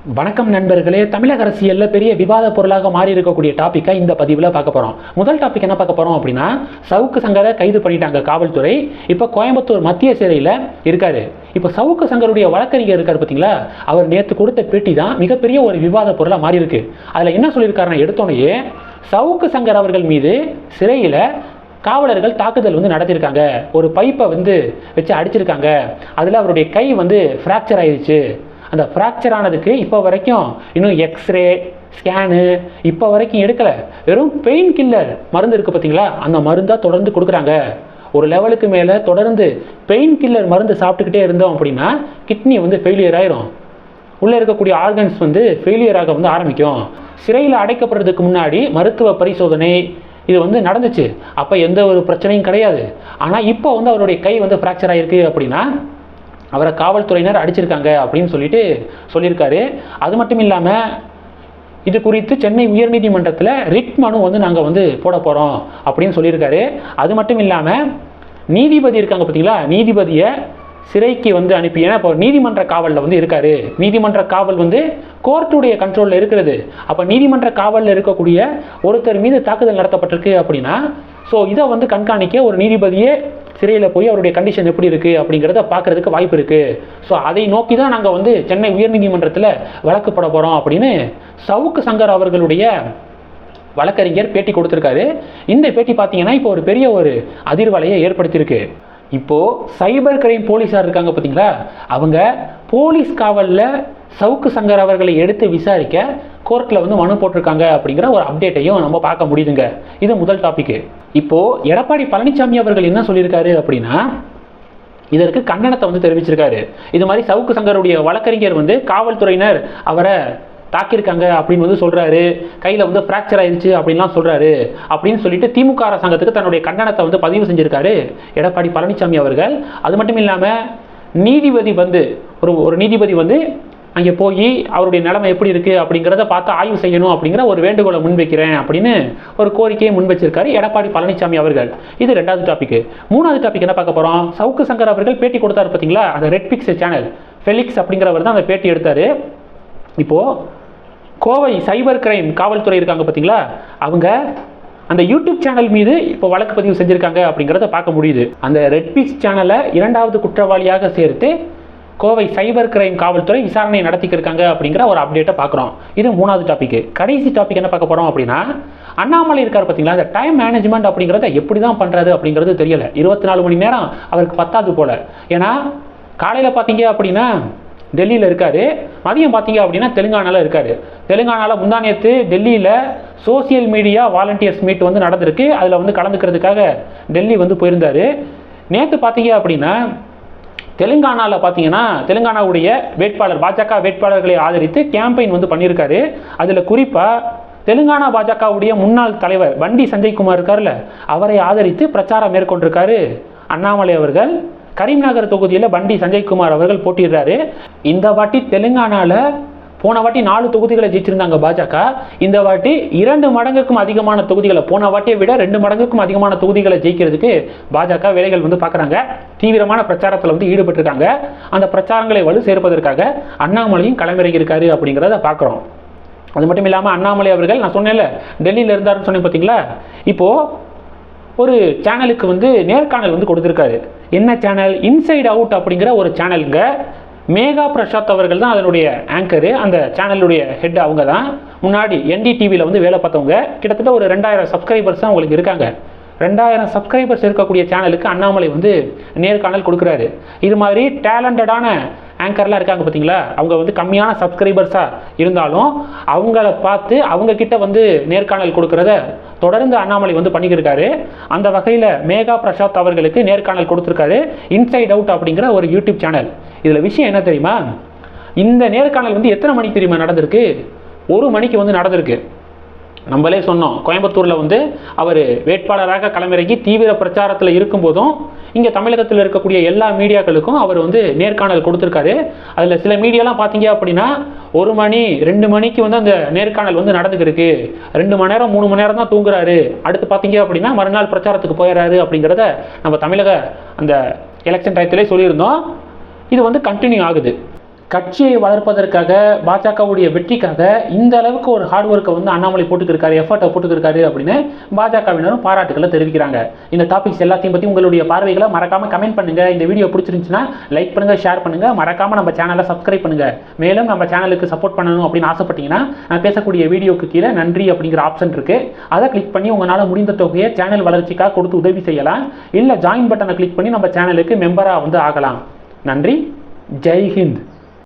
வணக்கம் நண்பர்களே தமிழக அரசியலில் பெரிய விவாத பொருளாக மாறி இருக்கக்கூடிய டாப்பிக்கை இந்த பதிவில் பார்க்க போகிறோம் முதல் டாபிக் என்ன பார்க்க போகிறோம் அப்படின்னா சவுக்கு சங்கரை கைது பண்ணிட்டாங்க காவல்துறை. இப்போ கோயம்புத்தூர் மத்திய சிறையில் இருக்காரு. இப்போ சவுக்கு சங்கருடைய வழக்கறிஞர் இருக்கார் பார்த்தீங்களா அவர் நேற்று கொடுத்த பேட்டி தான் மிகப்பெரிய ஒரு விவாத பொருளாக மாறி இருக்கு அதில் என்ன சொல்லியிருக்காருன்னா எடுத்தோடனே சவுக்கு சங்கர் அவர்கள் மீது சிறையில் காவலர்கள் தாக்குதல் வந்து நடத்தியிருக்காங்க. ஒரு பைப்பை வந்து வச்சு அடிச்சிருக்காங்க. அதில் அவருடைய கை வந்து ஃப்ராக்சர் ஆயிடுச்சு அந்த ஃப்ராக்சர் ஆனதுக்கு இப்போ வரைக்கும் இன்னும் எக்ஸ்ரே ஸ்கேனு இப்போ வரைக்கும் எடுக்கலை. வெறும் பெயின் கில்லர் மருந்து இருக்குது பார்த்தீங்களா? அந்த மருந்தாக தொடர்ந்து கொடுக்குறாங்க. ஒரு லெவலுக்கு மேலே தொடர்ந்து பெயின் கில்லர் மருந்து சாப்பிட்டுக்கிட்டே இருந்தோம் அப்படின்னா கிட்னி வந்து ஃபெயிலியர் ஆயிரும். உள்ளே இருக்கக்கூடிய ஆர்கன்ஸ் வந்து ஃபெயிலியராக வந்து ஆரம்பிக்கும். சிறையில் அடைக்கப்படுறதுக்கு முன்னாடி மருத்துவ பரிசோதனை இது வந்து நடந்துச்சு. அப்போ எந்த ஒரு பிரச்சனையும் கிடையாது. ஆனால் இப்போ வந்து அவருடைய கை வந்து ஃப்ராக்சர் ஆகிருக்கு அப்படின்னா அவரை காவல்துறையினர் அடிச்சிருக்காங்க அப்படின்னு சொல்லிட்டு சொல்லியிருக்காரு. அது மட்டும் இல்லாமல் இது குறித்து சென்னை உயர்நீதிமன்றத்தில் ரிட் மனு வந்து நாங்கள் வந்து போட போகிறோம் அப்படின்னு சொல்லியிருக்காரு. அது மட்டும் இல்லாமல் நீதிபதி இருக்காங்க பார்த்தீங்களா நீதிபதியை சிறைக்கு வந்து அனுப்பி ஏன்னா இப்போ நீதிமன்ற காவலில் வந்து இருக்காரு. நீதிமன்ற காவல் வந்து கோர்ட்டுடைய கண்ட்ரோலில் இருக்கிறது. அப்போ நீதிமன்ற காவலில் இருக்கக்கூடிய ஒருத்தர் மீது தாக்குதல் நடத்தப்பட்டிருக்கு அப்படின்னா ஸோ இதை வந்து கண்காணிக்க ஒரு நீதிபதியே சிறையில் போய் அவருடைய கண்டிஷன் எப்படி இருக்குது அப்படிங்கிறத பார்க்குறதுக்கு வாய்ப்பு இருக்குது ஸோ அதை நோக்கி தான் நாங்கள் வந்து சென்னை உயர்நீதிமன்றத்தில் வழக்கு போட போகிறோம் அப்படின்னு சவுக்கு சங்கர் அவர்களுடைய வழக்கறிஞர் பேட்டி கொடுத்துருக்காரு. இந்த பேட்டி பார்த்தீங்கன்னா இப்போ ஒரு பெரிய ஒரு அதிர்வலையை ஏற்படுத்தியிருக்கு. இப்போது சைபர் கிரைம் போலீஸார் இருக்காங்க பார்த்தீங்களா அவங்க போலீஸ் காவலில் சவுக்கு சங்கர் அவர்களை எடுத்து விசாரிக்க கோர்ட்டில் வந்து மனு போட்டிருக்காங்க அப்படிங்கிற ஒரு அப்டேட்டையும் நம்ம பார்க்க முடியுதுங்க. இது முதல் டாப்பிக்கு இப்போது எடப்பாடி பழனிசாமி அவர்கள் என்ன சொல்லியிருக்காரு அப்படின்னா இதற்கு கண்டனத்தை வந்து தெரிவிச்சிருக்காரு. இது மாதிரி சவுக்கு சங்கருடைய வழக்கறிஞர் வந்து காவல்துறையினர் அவரை தாக்கியிருக்காங்க அப்படின்னு வந்து சொல்கிறாரு கையில் வந்து ஃப்ராக்சர் ஆயிடுச்சு அப்படின்லாம் சொல்கிறாரு அப்படின்னு சொல்லிட்டு திமுக அரசாங்கத்துக்கு தன்னுடைய கண்டனத்தை வந்து பதிவு செஞ்சுருக்காரு. எடப்பாடி பழனிசாமி அவர்கள். அது மட்டும் இல்லாமல் நீதிபதி வந்து ஒரு ஒரு நீதிபதி வந்து அங்கே போய் அவருடைய நிலைமை எப்படி இருக்குது அப்படிங்கிறத பார்த்து ஆய்வு செய்யணும் அப்படிங்கிற ஒரு வேண்டுகோளை முன்வைக்கிறேன் அப்படின்னு ஒரு கோரிக்கையை முன்வச்சிருக்காரு எடப்பாடி பழனிசாமி அவர்கள். இது ரெண்டாவது டாபிக் மூணாவது டாபிக் என்ன பார்க்க போகிறோம் சவுக்கு சங்கர் அவர்கள் பேட்டி கொடுத்தாரு பார்த்தீங்களா? அந்த ரெட் பிக்ஸ் சேனல் ஃபெலிக்ஸ் அப்படிங்கிறவர் தான் அந்த பேட்டி எடுத்தார். இப்போது கோவை சைபர் கிரைம் காவல்துறை இருக்காங்க பார்த்தீங்களா? அவங்க அந்த யூடியூப் சேனல் மீது இப்போ வழக்கு பதிவு செஞ்சுருக்காங்க அப்படிங்கிறத பார்க்க முடியுது. அந்த ரெட்பிக்ஸ் சேனலை இரண்டாவது குற்றவாளியாக சேர்த்து கோவை சைபர் கிரைம் காவல்துறை விசாரணை நடத்திக்கிருக்காங்க அப்படிங்கிற ஒரு அப்டேட்டை பார்க்குறோம். இது மூணாவது டாபிக் கடைசி டாபிக் என்ன பார்க்க போகிறோம் அப்படின்னா அண்ணாமலை இருக்கார் பார்த்தீங்களா? அந்த டைம் மேனேஜ்மெண்ட் அப்படிங்கிறத எப்படி தான் பண்ணுறது அப்படிங்கிறது தெரியலை. இருபத்தி நாலு மணி நேரம் அவருக்கு பத்தாது போல. ஏன்னா காலையில் பார்த்தீங்க அப்படின்னா டெல்லியில் இருக்கார். மதியம் பார்த்தீங்க அப்படின்னா தெலுங்கானாவில் இருக்கார். தெலுங்கானாவில் முந்தானியத்து டெல்லியில் சோசியல் மீடியா வாலண்டியர்ஸ் மீட் வந்து நடந்திருக்கு. அதில் வந்து கலந்துக்கிறதுக்காக டெல்லி வந்து போயிருந்தார். நேற்று பார்த்தீங்க அப்படின்னா தெலுங்கானாவில் பார்த்தீங்கன்னா தெலுங்கானாவுடைய வேட்பாளர் பாஜக வேட்பாளர்களை ஆதரித்து கேம்பெயின் வந்து பண்ணியிருக்காரு. அதில் குறிப்பாக தெலுங்கானா பாஜகவுடைய முன்னாள் தலைவர் வண்டி சஞ்சய் குமார் இருக்கார்ல அவரை ஆதரித்து பிரச்சாரம் மேற்கொண்டிருக்காரு அண்ணாமலை அவர்கள். கரீம்நகர் தொகுதியில் பண்டி சஞ்சய்குமார் அவர்கள் போட்டிடுறாரு இந்த வாட்டி தெலுங்கானாவில் போன வாட்டி நாலு தொகுதிகளை ஜெயிச்சிருந்தாங்க பாஜக. இந்த வாட்டி இரண்டு மடங்குக்கும் அதிகமான தொகுதிகளை போன வாட்டியை விட ரெண்டு மடங்குக்கும் அதிகமான தொகுதிகளை ஜெயிக்கிறதுக்கு பாஜக வேலைகள் வந்து பார்க்குறாங்க. தீவிரமான பிரச்சாரத்தில் வந்து ஈடுபட்டிருக்காங்க. அந்த பிரச்சாரங்களை வலு சேர்ப்பதற்காக அண்ணாமலையும் களமிறங்கியிருக்காரு அப்படிங்கிறத பார்க்குறோம். அது மட்டும் இல்லாமல் அண்ணாமலை அவர்கள் நான் சொன்னேன்ல டெல்லியில் இருந்தாருன்னு சொன்னேன் பார்த்தீங்களா இப்போது ஒரு சேனலுக்கு வந்து நேர்காணல் வந்து கொடுத்துருக்காரு. என்ன சேனல் இன்சைட் அவுட் அப்படிங்கிற ஒரு சேனலுங்க மேகா பிரசாத் அவர்கள் தான் அதனுடைய ஆங்கரு அந்த சேனலுடைய ஹெட் அவங்க தான் முன்னாடி என்டிடிவியில் வந்து வேலை பார்த்தவங்க. கிட்டத்தட்ட ஒரு ரெண்டாயிரம் சப்ஸ்கிரைபர்ஸ் தான் அவங்களுக்கு இருக்காங்க. ரெண்டாயிரம் சப்ஸ்கிரைபர்ஸ் இருக்கக்கூடிய சேனலுக்கு அண்ணாமலை வந்து நேர்காணல் கொடுக்குறாரு. இது மாதிரி டேலண்டடான ஆங்கர்லாம் இருக்காங்க பார்த்தீங்களா அவங்க வந்து கம்மியான சப்ஸ்கிரைபர்ஸாக இருந்தாலும் அவங்கள பார்த்து அவங்கக்கிட்ட வந்து நேர்காணல் கொடுக்குறத தொடர்ந்து அண்ணாமலை வந்து பண்ணிக்கிருக்காரு. அந்த வகையில் மேகா பிரசாத் அவர்களுக்கு நேர்காணல் கொடுத்துருக்காரு. இன்சைட் அவுட் அப்படிங்கிற ஒரு யூடியூப் சேனல் இதில் விஷயம் என்ன தெரியுமா? இந்த நேர்காணல் வந்து எத்தனை மணிக்கு தெரியுமா நடந்திருக்கு? ஒரு மணிக்கு வந்து நடந்திருக்கு. நம்மளே சொன்னோம் கோயம்புத்தூரில் வந்து அவர் வேட்பாளராக களமிறங்கி தீவிர பிரச்சாரத்தில் இருக்கும்போதும் இங்கே தமிழகத்தில் இருக்கக்கூடிய எல்லா மீடியாக்களுக்கும் அவர் வந்து நேர்காணல் கொடுத்துருக்காரு. அதில் சில மீடியாலாம் பார்த்தீங்க அப்படின்னா ஒரு மணி ரெண்டு மணிக்கு வந்து அந்த நேர்காணல் வந்து நடந்துக்கிருக்கு ரெண்டு மணி நேரம் மூணு மணி நேரம் தான் தூங்குறாரு. அடுத்து பார்த்தீங்க அப்படின்னா மறுநாள் பிரச்சாரத்துக்கு போயிடறாரு அப்படிங்கிறத நம்ம தமிழக அந்த எலெக்ஷன் டயத்திலே சொல்லியிருந்தோம். இது வந்து கண்டினியூ ஆகுது. கட்சியை வளர்ப்பதற்காக பாஜகவுடைய வெற்றிக்காக இந்த அளவுக்கு ஒரு ஹார்ட் ஒர்க்கை வந்து அண்ணாமலை போட்டுக்கிருக்காரு எஃபர்ட்டை போட்டுக்கிருக்காரு அப்படின்னு பாஜகவினரும் பாராட்டுகளை தெரிவிக்கிறாங்க. இந்த டாபிக்ஸ் எல்லாத்தையும் பற்றி உங்களுடைய பார்வைகளை மறக்காம கமெண்ட் பண்ணுங்க. இந்த வீடியோ பிடிச்சிருந்துச்சுன்னா லைக் பண்ணுங்க ஷேர் பண்ணுங்க. மறக்காம நம்ம சேனலை சப்ஸ்கிரைப் பண்ணுங்க. மேலும் நம்ம சேனலுக்கு சப்போர்ட் பண்ணணும் அப்படின்னு ஆசைப்பட்டீங்கன்னா நான் பேசக்கூடிய வீடியோக்கு கீழே நன்றி அப்படிங்கிற ஆப்ஷன் இருக்கு. அதை கிளிக் பண்ணி உங்களால் முடிந்த தொகையை சேனல் வளர்ச்சிக்காக கொடுத்து உதவி செய்யலாம். இல்லை ஜாயின் பட்டனை கிளிக் பண்ணி நம்ம சேனலுக்கு மெம்பராக வந்து ஆகலாம். நன்றி. ஜெய் ஹிந்த்.